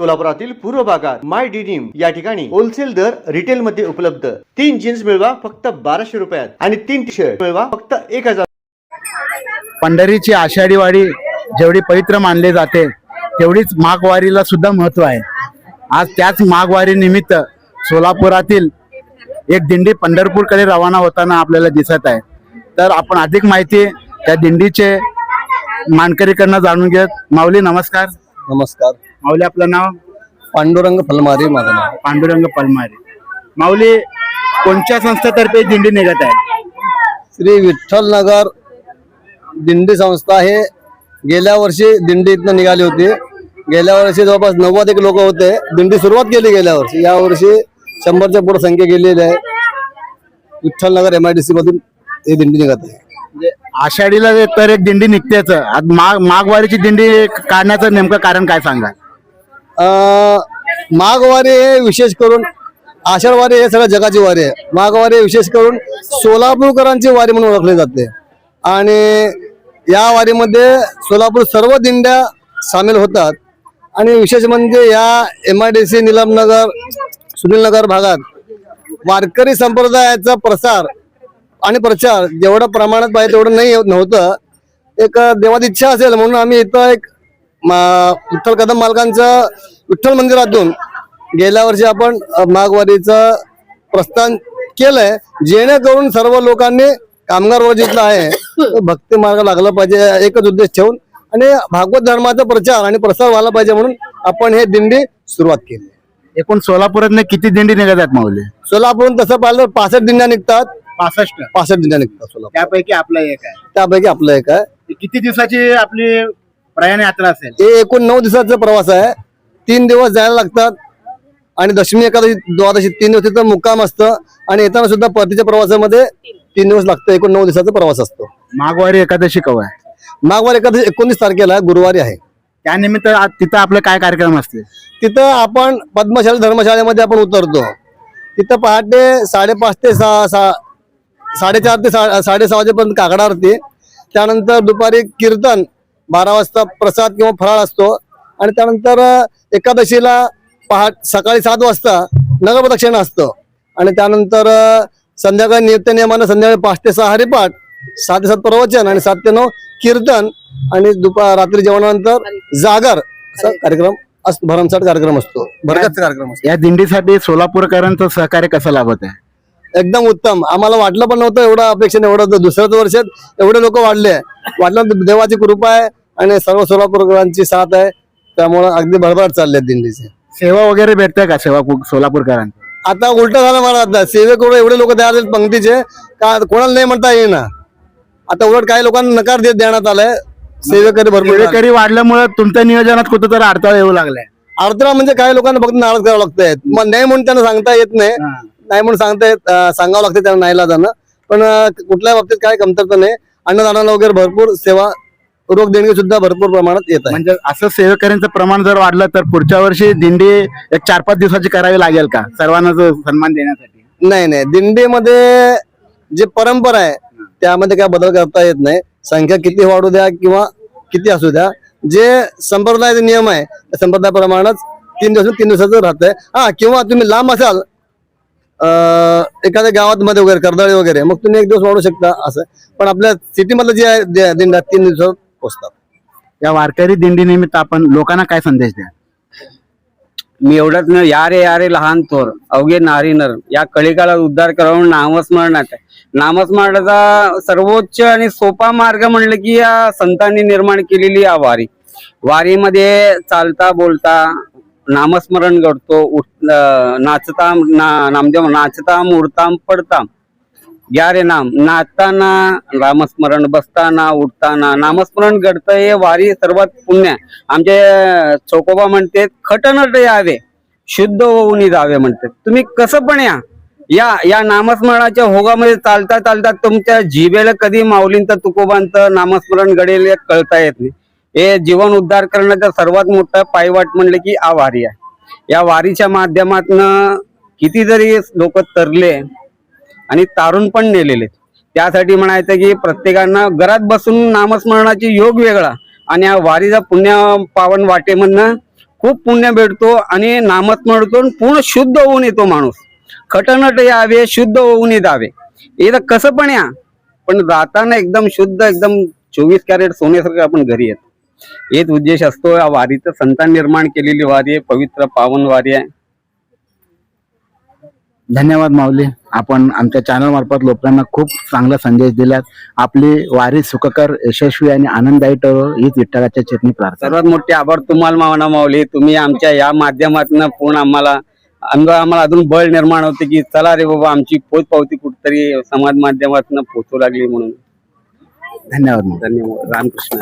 सोलापुरातील पूर्व भागात माय डिनिम या ठिकाणी होलसेल दर रिटेल मध्ये उपलब्ध. तीन जीन्स मिळवा फक्त बाराशे रुपयात आणि तीन टी शर्ट मिळवा फक्त एक हजार. पंढरीची आषाढी वारी जेवढी पवित्र मानली जाते तेवढीच माघवारीला सुद्धा महत्त्व आहे. आज त्याच माघवारी निमित्त सोलापुरातील एक दिंडी पंढरपूरकडे रवाना होताना आपल्याला दिसत आहे. तर आपण अधिक माहिती त्या दिंडीचे मानकरीकडनं जाणून घेत माऊली नमस्कार. नमस्कार. माऊली आपलं नाव? पांडुरंग फलमारी माझं नाव. पांडुरंग पलमारे माऊली कोणत्या संस्थेतर्फे दिंडी निघत आहे? श्री विठ्ठल नगर दिंडी संस्था हे गेल्या वर्षी दिंडी इथनं निघाली होती. गेल्या वर्षी जवळपास नव्वद एक लोक होते. दिंडी सुरुवात केली गेल्या वर्षी. या वर्षी शंभरच्या पुढे संख्या गेलेली आहे. Vitthal Nagar M I D C मधून ही दिंडी निघत आहे. म्हणजे आषाढीला तर एक दिंडी निघतेच. आज माघ माघवारीची दिंडी काढण्याचं नेमकं कारण काय सांगा माघवारी हे विशेष करून आषाढवारी हे सगळ्या जगाची वारी आहे. माघवारी विशेष करून सोलापूरकरांची वारी म्हणून ओळखली जाते. आणि या वारीमध्ये सोलापूर सर्व दिंड्या सामील होतात. आणि विशेष म्हणजे या M I D C Nilamnagar Sunilnagar भागात वारकरी संप्रदायाचा प्रसार आणि प्रचार जेवढं प्रमाणात पाहिजे तेवढं नाही नव्हतं. एक देवाची इच्छा असेल म्हणून आम्ही इथं एक विठ्ठल कदम मालकांचं विठ्ठल मंदिरातून गेल्या वर्षी आपण माघवारीचं प्रस्थान केलंय. जेणेकरून सर्व लोकांनी कामगार वर्ग जिथला आहे भक्ती मार्ग लागला पाहिजे एकच उद्देश ठेवून आणि भागवत धर्माचा प्रचार आणि प्रसार व्हायला पाहिजे म्हणून आपण हे दिंडी सुरुवात केली. एकूण सोलापुरात किती दिंडी निघत आहेत माऊली? सोलापूरहून तसं पाहिलं पासष्ट दिंड्या निघतात. पासष्ट. पासष्ट दिंड्या निघतात सोलापूर त्यापैकी आपला एक आहे. त्यापैकी आपलं एक आहे. किती दिवसाची आपली प्रयाण यात्रा असेल. हे एकूण नऊ दिवसाचा प्रवास आहे. तीन दिवस जायला लागतात. आणि दशमी एकादशी द्वादशी तीन दिवस तिथं मुक्काम असतं. आणि येताना सुद्धा परतीच्या प्रवासामध्ये तीन दिवस लागतं. एकूण नऊ दिवसाचा प्रवास असतो. माघवारी एकादशी कवा आहे? माघवार एकादशी एकोणीस तारखेला गुरुवारी आहे. त्यानिमित्त तिथं आपलं काय कार्यक्रम असते तिथं आपण पद्मशाली धर्मशाळेमध्ये आपण उतरतो. तिथं पहाटे साडेपाच ते सहा सहा साडेचार ते सा साडेसहा वाजेपर्यंत काकडा आरती त्यानंतर दुपारी कीर्तन बारा वाजता प्रसाद किंवा फराळ असतो. आणि त्यानंतर एकादशीला पहाट सकाळी सात वाजता नगरप्रदक्षिणा असतं. आणि त्यानंतर संध्याकाळी नित्य नियमानं संध्याकाळी पाच ते सहा हरिपाठ सात ते सात प्रवचन आणि सात ते नऊ कीर्तन आणि दुपार रात्री जेवणानंतर जागर असा कार्यक्रम असतो भरमसाठ कार्यक्रम असतो. भरगतचा कार्यक्रम असतो. या दिंडीसाठी सोलापूरकरांचं सहकार्य कसं लाभत आहे? एकदम उत्तम. आम्हाला वाटलं पण नव्हतं एवढं अपेक्षेने एवढं. दुसऱ्याच वर्षात एवढे लोक वाढले. वाटलं देवाची कृपा आहे. आणि सर्व सोलापूरकरांची साथ आहे. त्यामुळं अगदी भरभराट चालले दिंडीचे. सेवा वगैरे भेटते का सेवा सोलापूरकरांची? आता उलट झालं मला आता. सेवेकडे एवढे लोक तयार आहेत पंक्तीचे. का कोणाला नाही म्हणता येईना. आता उलट काही लोकांना नकार देत देण्यात आलाय. सेवेकरी भरपूर. सेवेकरी वाढल्यामुळे तुमच्या नियोजनात कुठं तर अडथळा येऊ लागलाय. अडथळा म्हणजे काही लोकांना फक्त नाराज करावं लागतंय. मग नाही म्हणून त्यांना सांगता येत नाही. नाही म्हणून सांगता येत अं, सांगावं लागतं त्यांना नाहीला जाणं. पण अं, कुठल्याही बाबतीत काय कमतरता नाही. अन्नदानाला वगैरे भरपूर सेवा रोग देणगी सुद्धा भरपूर प्रमाणात येत आहे. म्हणजे असं सेवेकऱ्यांचं प्रमाण जर वाढलं तर पुढच्या वर्षी दिंडी एक चार पाच दिवसाची करावी लागेल का? सर्वांना जो सन्मान देण्यासाठी. नाही नाही. दिंडीमध्ये जे परंपरा आहे त्यामध्ये काय बदल करता येत नाही. संख्या किती वाढू द्या किंवा किती असू द्या. जे संप्रदायाचे नियम आहे त्या संप्रदायाप्रमाणेच तीन दिवस तीन दिवसाचं राहतंय. हा किंवा तुम्ही लांब असाल एखाद्या गावात मध्ये वगैरे कर्दळी वगैरे मग तुम्ही एक दिवस वाढू शकता असं. पण आपल्या सिटी मधलं जे आहे जे दिंड्या तीन दिवसात पोहोचतात या वारकरी दिंडी निमित्त आपण लोकांना काय संदेश द्या मी एवढंच न या रे या रे लहान थोर अवघे नारी नर या कलिकाला उद्धार करून नामस्मरणात नामस्मरणाचा सर्वोच्च आणि सोपा मार्ग म्हणलं की या संतांनी निर्माण केलेली या वारी. वारीमध्ये चालता बोलता नामस्मरण करतो उठ- नाचता ना नामदेव नाचता मुडताम पडताम घ्या रे नाम. नाचताना रामस्मरण बसताना उठताना नामस्मरण घडतं हे वारी सर्वात पुण्य आमचे चोकोबा म्हणते खटनट यावे शुद्ध होऊन जावे म्हणते. तुम्ही कसं पण या. या या नामस्मरणाच्या होगामध्ये चालता चालता तुमच्या जिभेला कधी माऊलींचं तुकोबांचं नामस्मरण घडेल कळता येत नाही. हे जीवन उद्धार करण्याचा सर्वात मोठा पायवाट म्हणलं की आ वारी आहे. या वारीच्या माध्यमातनं किती जरी लोक तरले. आणि तारून पण नेलेले. त्यासाठी म्हणायचं की प्रत्येकानं घरात बसून नामस्मरणाची योग वेगळा. आणि या वारीचा पुण्य पावन वाटेमधनं खूप पुण्य भेटतो आणि नामस्मरतो पूर्ण शुद्ध होऊन येतो माणूस. खटनट यावे शुद्ध होऊन येतावे. इथं कसं पण या पण जाताना एकदम शुद्ध एकदम चोवीस कॅरेट सोन्यासारखं आपण घरी येतो. हेच उद्देश असतो या वारीचं संतान निर्माण केलेली वारी आहे पवित्र पावन वारी आहे. धन्यवाद माऊली. आपण आमच्या चॅनल मार्फत लोकांना खूप चांगला संदेश दिलात. आपली वारी सुखकर यशस्वी आणि आनंददायी ठरो हीच विठ्ठलाच्या चरणी प्रार्थना. सर्वात मोठे आभार तुम्हाला मावना माऊली. तुम्ही आमच्या या माध्यमातून पूर्ण आम्हाला अंग आम्हाला अजून बळ निर्माण होते की चला रे बाबा आमची पोच पावती कुठतरी समाज माध्यमातून पोचू लागली म्हणून. धन्यवाद धन्यवाद. रामकृष्ण.